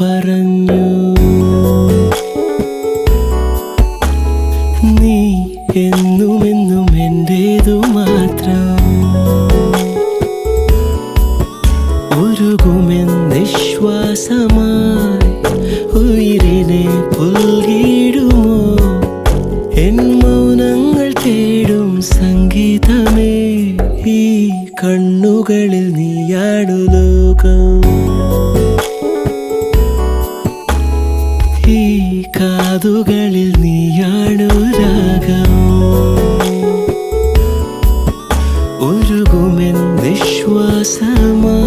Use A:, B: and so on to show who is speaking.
A: പറഞ്ഞു. നീ എന്നുമെന്നും എന്റേതു മാത്രം. ഉരുകുമെന്നിശ്വാസമായി ഉയിരിനെ പുൽകിടുമോ എൻ മൗനങ്ങൾ തേടും സംഗീതമേ. കണ്ണുകളിൽ നീയാണു ലോകം. ഈ കാതുകളിൽ നീയാണു രാഗം. ഒരുകുമെൻ വിശ്വാസമാ